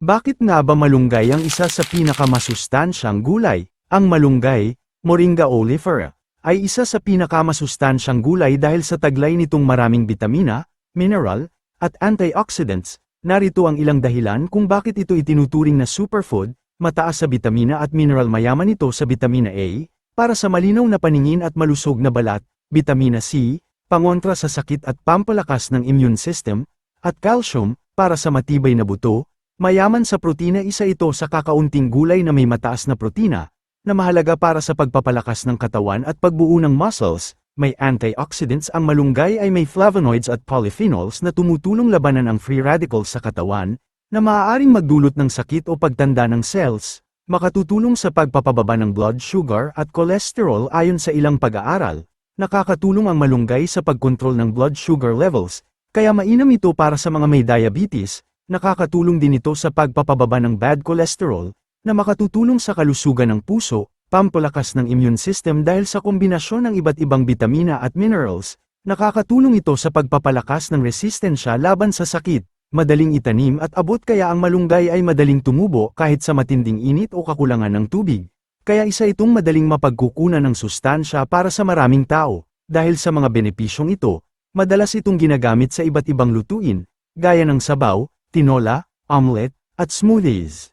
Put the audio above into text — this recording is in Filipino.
Bakit nga ba malunggay ang isa sa pinakamasustansyang gulay? Ang malunggay, Moringa oleifera, ay isa sa pinakamasustansyang gulay dahil sa taglay nitong maraming bitamina, mineral, at antioxidants. Narito ang ilang dahilan kung bakit ito itinuturing na superfood, mataas sa bitamina at mineral mayaman ito sa bitamina A, para sa malinaw na paningin at malusog na balat, bitamina C, pangontra sa sakit at pampalakas ng immune system, at calcium, para sa matibay na buto, mayaman sa protina isa ito sa kakaunting gulay na may mataas na protina, na mahalaga para sa pagpapalakas ng katawan at pagbuo ng muscles, may antioxidants ang malunggay ay may flavonoids at polyphenols na tumutulong labanan ang free radicals sa katawan, na maaaring magdulot ng sakit o pagtanda ng cells, makatutulong sa pagpapababa ng blood sugar at cholesterol. Ayon sa ilang pag-aaral, nakakatulong ang malunggay sa pagkontrol ng blood sugar levels, kaya mainam ito para sa mga may diabetes, nakakatulong din ito sa pagpapababa ng bad cholesterol, na makatutulong sa kalusugan ng puso, pampalakas ng immune system dahil sa kombinasyon ng iba't ibang bitamina at minerals, nakakatulong ito sa pagpapalakas ng resistensya laban sa sakit, madaling itanim at abot kaya ang malunggay ay madaling tumubo kahit sa matinding init o kakulangan ng tubig. Kaya isa itong madaling mapagkukunan ng sustansya para sa maraming tao, dahil sa mga benepisyong ito, madalas itong ginagamit sa iba't ibang lutuin, gaya ng sabaw, tinola, omelette, at smoothies.